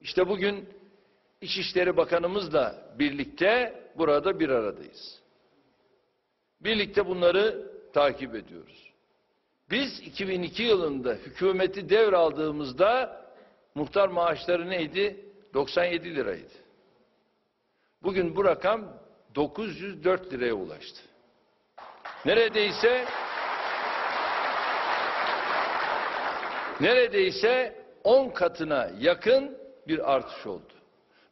İşte bugün İçişleri Bakanımızla birlikte burada bir aradayız. Birlikte bunları takip ediyoruz. Biz 2002 yılında hükümeti devraldığımızda muhtar maaşları neydi? 97 liraydı. Bugün bu rakam 904 liraya ulaştı. Neredeyse neredeyse 10 katına yakın bir artış oldu.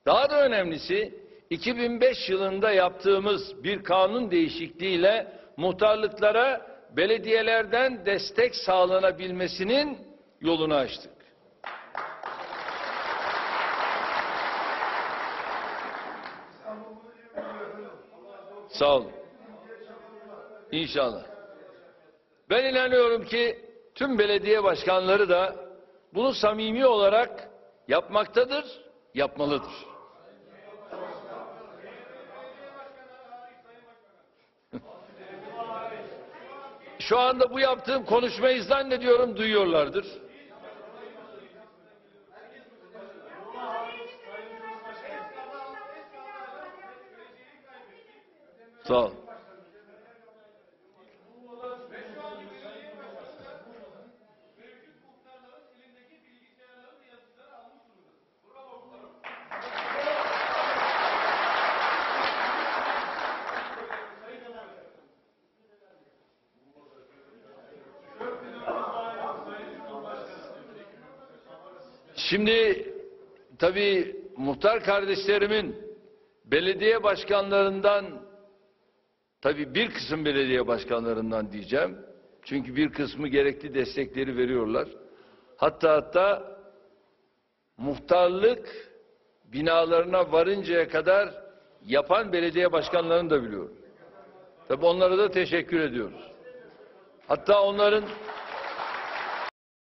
Daha da önemlisi 2005 yılında yaptığımız bir kanun değişikliğiyle muhtarlıklara belediyelerden destek sağlanabilmesinin yolunu açtık. Sağ olun. İnşallah. Ben inanıyorum ki tüm belediye başkanları da bunu samimi olarak yapmaktadır, yapmalıdır. Şu anda bu yaptığım konuşmayı zannediyorum duyuyorlardır. Sağ ol. Şimdi tabii muhtar kardeşlerimin belediye başkanlarından tabii bir kısım belediye başkanlarından diyeceğim. Çünkü bir kısmı gerekli destekleri veriyorlar. Hatta hatta muhtarlık binalarına varıncaya kadar yapan belediye başkanlarını da biliyorum. Tabii onlara da teşekkür ediyoruz. Hatta onların